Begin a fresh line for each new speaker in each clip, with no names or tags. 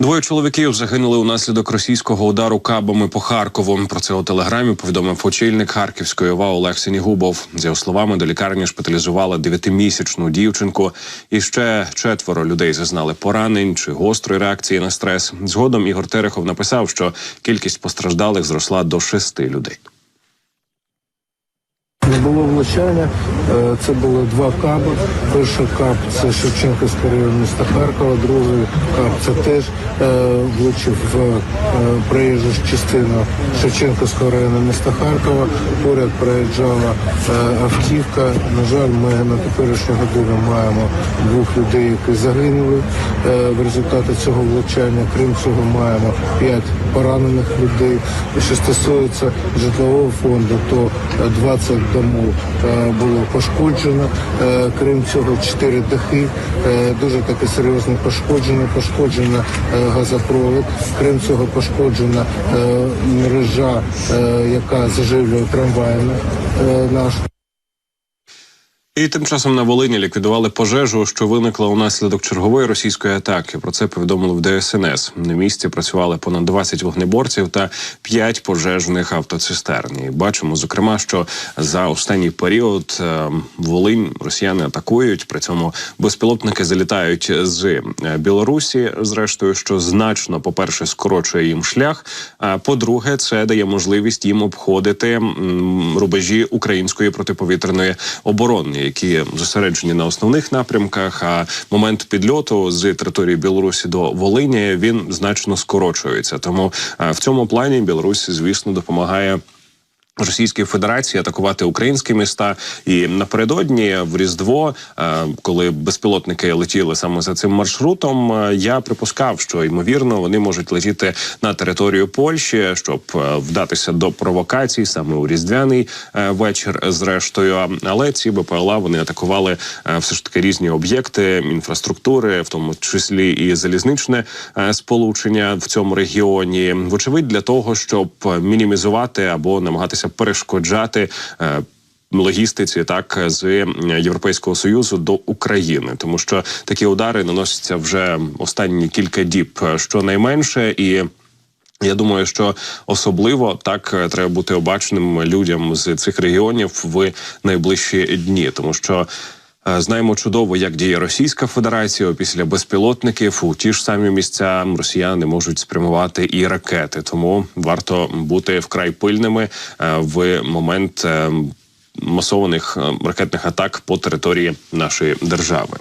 Двоє чоловіків загинули унаслідок російського удару кабами по Харкову. Про це у телеграмі повідомив очільник Харківської ОВА Олег Сенігубов. За його словами, до лікарні шпиталізували дев'ятимісячну дівчинку, і ще четверо людей зазнали поранень чи гострої реакції на стрес. Згодом Ігор Терехов написав, що кількість постраждалих зросла до шести людей.
Було влучання. Е, Це було два каби. Перший кап це Шевченківський район міста Харкова, другий кап це теж е, влучив в е, проїжджу частину Шевченківського району міста Харкова. Поряд проїжджала автівка. На жаль, ми на теперішню годину маємо двох людей, які загинули в результаті цього влучання. Крім цього, маємо п'ять поранених людей. Що стосується житлового фонду, то е, 20 домов е, було пошкоджено. Е, Крім цього, чотири дахи е, дуже таке серйозне пошкодження. Пошкоджена е, газопровод. Крім цього, пошкоджена мережа, яка заживлює трамваями е, наш.
І тим часом на Волині ліквідували пожежу, що виникла унаслідок чергової російської атаки. Про це повідомили в ДСНС. На місці працювали понад 20 вогнеборців та 5 пожежних автоцистерн. І бачимо, зокрема, що за останній період е, Волинь росіяни атакують. При цьому безпілотники залітають з е, Білорусі, зрештою, що значно, по перше, скорочує їм шлях. А по-друге, це дає можливість їм обходити рубежі української протиповітряної оборони, які зосереджені на основних напрямках. А момент підльоту з території Білорусі до Волині він значно скорочується. Тому е, в цьому плані Білорусь, звісно, допомагає. Російській Федерації атакувати українські міста і напередодні в Різдво, е, коли безпілотники летіли саме за цим маршрутом, е, я припускав, що ймовірно вони можуть летіти на територію Польщі, щоб е, вдатися до провокацій саме у різдвяний вечір. Зрештою, але ці БПЛА вони атакували все ж таки різні об'єкти інфраструктури, в тому числі і залізничне сполучення в цьому регіоні. Вочевидь, для того, щоб мінімізувати або намагатися перешкоджати. е, Логістиці так з е, Європейського союзу до України, тому що такі удари наносяться вже останні кілька діб, е, щонайменше, і я думаю, що особливо так треба бути обачним людям з цих регіонів в найближчі дні, тому що. Е, Знаємо чудово, як діє Російська Федерація після безпілотників у ті ж самі місця росіяни можуть спрямувати і ракети. Тому варто бути вкрай пильними е, в момент е, масованих ракетних атак по території нашої держави.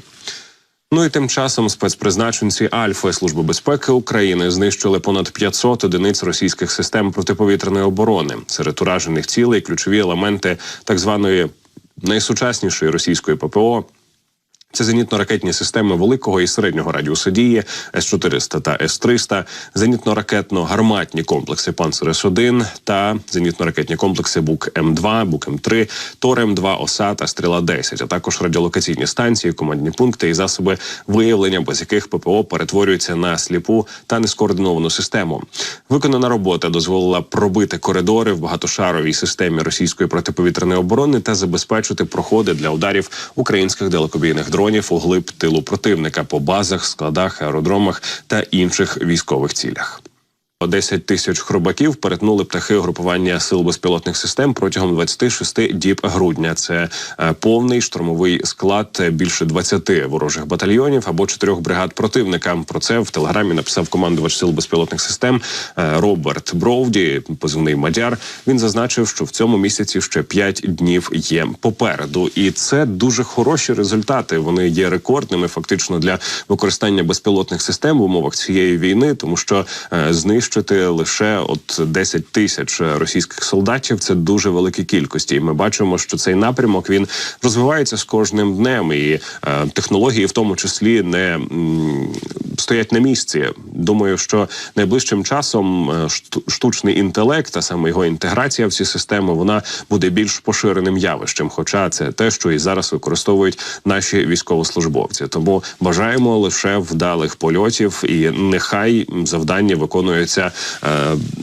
Ну і тим часом спецпризначенці Альфа Служби безпеки України знищили понад 500 одиниць російських систем протиповітряної оборони. Серед уражених цілей ключові елементи так званої найсучаснішої російської ППО. Це зенітно-ракетні системи великого і середнього радіусу дії С-400 та С-300, зенітно-ракетно-гарматні комплекси Панцер С-1 та зенітно-ракетні комплекси Бук М2, Бук М3, Тор М2, ОСА та Стріла 10 а також радіолокаційні станції, командні пункти і засоби виявлення, без яких ППО перетворюються на сліпу та нескоординовану систему. Виконана робота дозволила пробити коридори в багатошаровій системі російської протиповітряної оборони та забезпечити проходи для ударів українських далекобійних дронів у глиб тилу противника по базах, складах, аеродромах та інших військових цілях. 10 тисяч хробаків перетнули птахи угрупування сил безпілотних систем протягом 26 діб грудня. Це е, повний штурмовий склад е, більше 20 ворожих батальйонів або чотирьох бригад противника. Про це в телеграмі написав командувач сил безпілотних систем е, Роберт Бровді, позивний Мадяр. Він зазначив, що в цьому місяці ще 5 днів є попереду, і це дуже хороші результати. Вони є рекордними, фактично для використання безпілотних систем в умовах цієї війни, тому що е, знищити лише от 10 тисяч російських солдатів це дуже великі кількості. І ми бачимо, що цей напрямок він розвивається з кожним днем, і е, технології, в тому числі, не стоять на місці. Думаю, що найближчим часом е, штучний інтелект, а саме його інтеграція в ці системи, вона буде більш поширеним явищем. Хоча це те, що і зараз використовують наші військовослужбовці. Тому бажаємо лише вдалих польотів, і нехай завдання виконується е,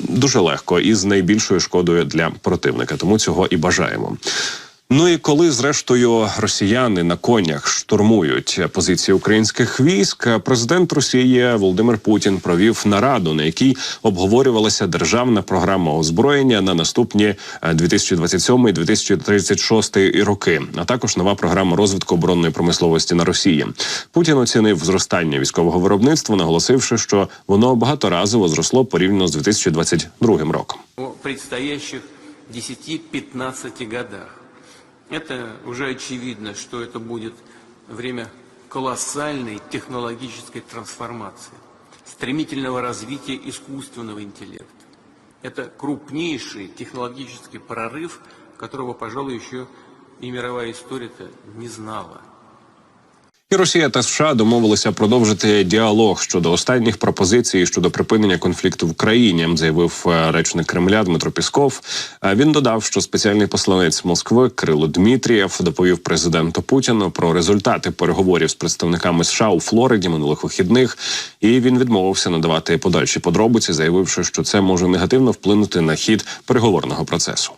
дуже легко і з найбільшою шкодою для противника. Тому цього і бажаємо. Ну і коли зрештою росіяни на конях штурмують позиції українських військ, президент Росії Володимир Путін провів нараду, на якій обговорювалася державна програма озброєння на наступні 2027-2036 роки, а також нова програма розвитку оборонної промисловості на Росії. Путін оцінив зростання військового виробництва, наголосивши, що воно багаторазово зросло порівняно з 2022 роком.
о предстоящих 10-15 годах. Это уже очевидно, что это будет время колоссальной технологической трансформации, стремительного развития искусственного интеллекта. Это крупнейший технологический прорыв, которого, пожалуй, еще и мировая история-то не знала.
І Росія та США домовилися продовжити діалог щодо останніх пропозицій щодо припинення конфлікту в країні, заявив е, речник Кремля Дмитро Пісков. Е, Він додав, що спеціальний посланець Москви Кирило Дмитрієв доповів президенту Путіну про результати переговорів з представниками США у Флориді минулих вихідних, і він відмовився надавати подальші подробиці, заявивши, що це може негативно вплинути на хід переговорного процесу.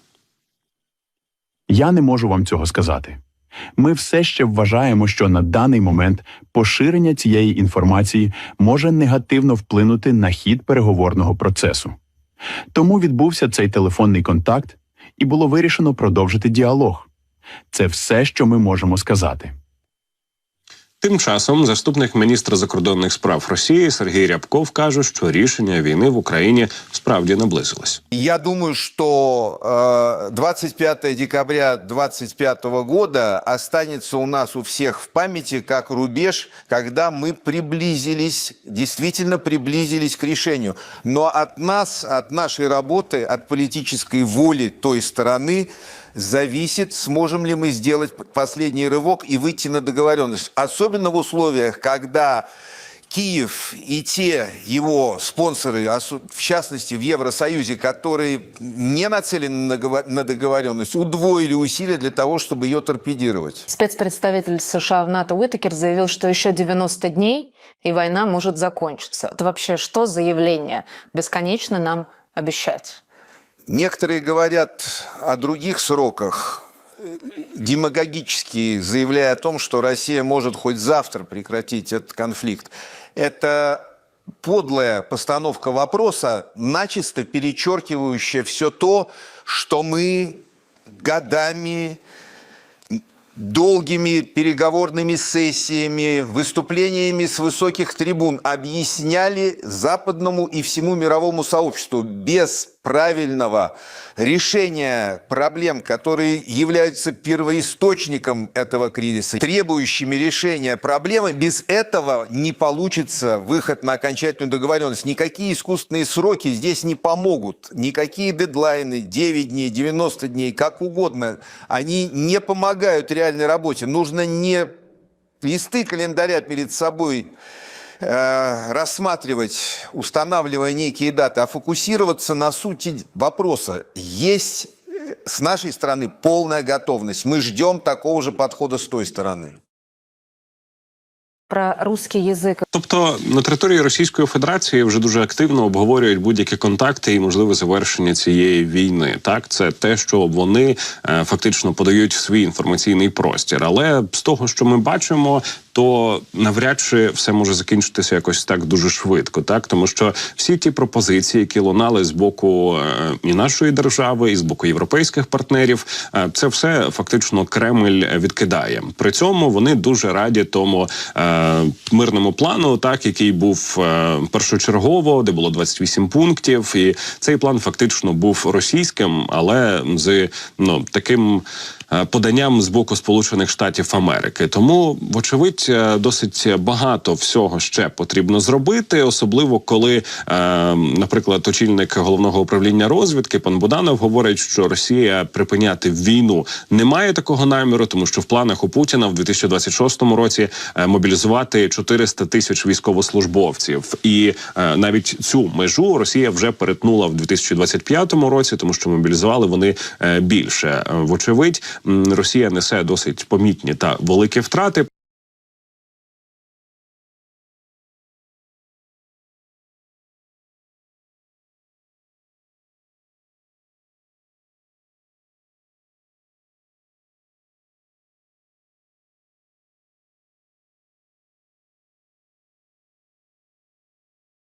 Я не можу вам цього сказати. Ми все ще вважаємо, що на даний момент поширення цієї інформації може негативно вплинути на хід переговорного процесу. Тому відбувся цей телефонний контакт, і було вирішено продовжити діалог. Це все, що ми можемо сказати.
Тим часом заступник міністра закордонних справ Росії Сергій Рябков каже, що рішення війни в Україні справді наблизилось.
Я думаю, что э, 25 декабря 2025 года останется у нас у всех в памяти как рубеж, когда мы приблизились, действительно приблизились к решению. Но от нас, от нашей работы, от политической воли той стороны зависит, сможем ли мы сделать последний рывок и выйти на договоренность. Особенно в условиях, когда Киев и те его спонсоры, в частности в Евросоюзе, которые не нацелены на договоренность, удвоили усилия для того, чтобы ее торпедировать.
Спецпредставитель США в НАТО Уитакер заявил, что еще 90 дней и война может закончиться. Это вообще что за явление? Бесконечно нам обещать.
Некоторые говорят о других сроках, демагогически заявляя о том, что Россия может хоть завтра прекратить этот конфликт. Это подлая постановка вопроса, начисто перечеркивающая все то, что мы годами долгими переговорными сессиями, выступлениями с высоких трибун объясняли западному и всему мировому сообществу без правильного решения проблем, которые являются первоисточником этого кризиса, требующими решения проблемы, без этого не получится выход на окончательную договоренность. Никакие искусственные сроки здесь не помогут, никакие дедлайны, 9 дней, 90 дней, как угодно, они не помогают реальной работе. Нужно не листы календаря перед собой э, рассматривать, устанавливая некие даты, а фокусироваться на сути вопроса. Есть э, с нашей стороны полная готовность. Мы ждем такого же подхода с той стороны.
Про русский язык
Тобто на території Російської Федерації вже дуже активно обговорюють будь-які контакти і можливе завершення цієї війни. Так, це те, що вони е, фактично подають в свій інформаційний простір. Але з того, що ми бачимо, то навряд чи все може закінчитися якось так дуже швидко, так тому що всі ті пропозиції, які лунали з боку е, і нашої держави, і з боку європейських партнерів, е, це все фактично Кремль відкидає. При цьому вони дуже раді тому е, мирному плану, так який був е, першочергово, де було 28 пунктів, і цей план фактично був російським, але з ну таким. е, Поданням з боку Сполучених Штатів Америки, тому вочевидь е, досить багато всього ще потрібно зробити, особливо коли, наприклад, очільник головного управління розвідки пан Буданов говорить, що Росія припиняти війну не має такого наміру, тому що в планах у Путіна в 2026 році е, мобілізувати 400 тисяч військовослужбовців, і е, навіть цю межу Росія вже перетнула в 2025 році, тому що мобілізували вони е, більше. Е, Вочевидь, Росія несе досить помітні та великі втрати.